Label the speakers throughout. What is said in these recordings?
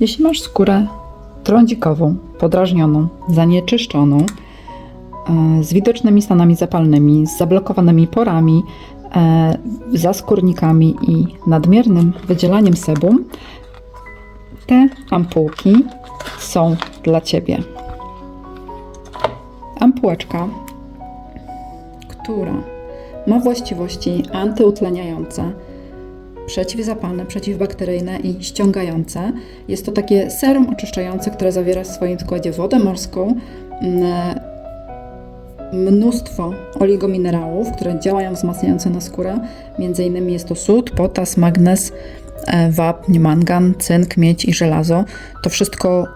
Speaker 1: Jeśli masz skórę trądzikową, podrażnioną, zanieczyszczoną, e, z widocznymi stanami zapalnymi, z zablokowanymi porami, e, zaskórnikami i nadmiernym wydzielaniem sebum, te ampułki są dla Ciebie. Ampułeczka, która ma właściwości antyutleniające, przeciwzapalne, przeciwbakteryjne i ściągające. Jest to takie serum oczyszczające, które zawiera w swoim składzie wodę morską, mnóstwo oligominerałów, które działają wzmacniająco na skórę. Między innymi jest to sód, potas, magnez, e, wapń, mangan, cynk, miedź i żelazo. To wszystko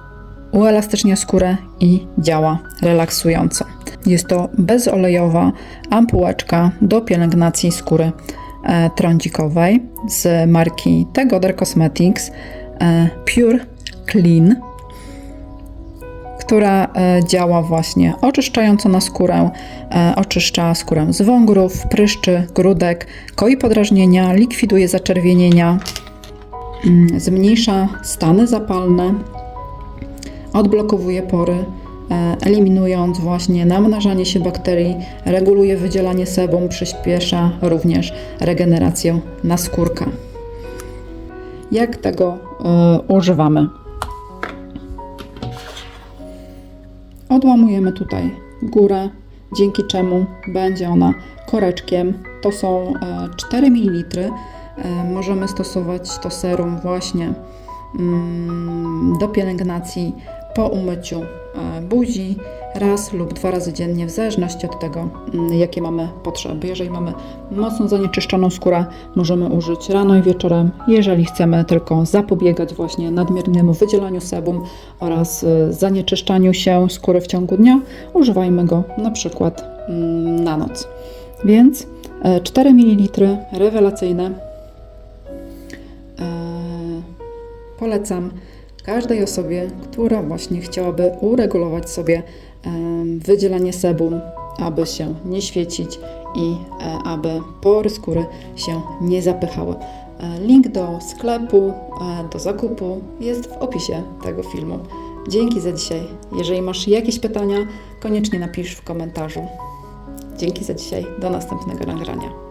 Speaker 1: uelastycznia skórę i działa relaksująco. Jest to bezolejowa ampułeczka do pielęgnacji skóry trądzikowej z marki Tegoder Cosmetics e, Pure Clean, która e, działa właśnie oczyszczająco na skórę, e, oczyszcza skórę z wągrów, pryszczy, grudek, koi podrażnienia, likwiduje zaczerwienienia, mm, zmniejsza stany zapalne, odblokowuje pory, e, eliminując właśnie namnażanie się bakterii, reguluje wydzielanie sebum, przyspiesza również regenerację naskórka. Jak tego e, używamy? Odłamujemy tutaj górę, dzięki czemu będzie ona koreczkiem. To są e, 4 ml. E, Możemy stosować to serum właśnie mm, do pielęgnacji po umyciu e, buzi raz lub dwa razy dziennie, w zależności od tego, mm, jakie mamy potrzeby. Jeżeli mamy mocno zanieczyszczoną skórę, możemy użyć rano i wieczorem. Jeżeli chcemy tylko zapobiegać właśnie nadmiernemu wydzielaniu sebum oraz y, zanieczyszczaniu się skóry w ciągu dnia, używajmy go na przykład mm, na noc. Więc e, 4 ml rewelacyjne. E, Polecam każdej osobie, która właśnie chciałaby uregulować sobie wydzielanie sebum, aby się nie świecić i e, aby pory skóry się nie zapychały. E, Link do sklepu, e, do zakupu jest w opisie tego filmu. Dzięki za dzisiaj. Jeżeli masz jakieś pytania, koniecznie napisz w komentarzu. Dzięki za dzisiaj. Do następnego nagrania.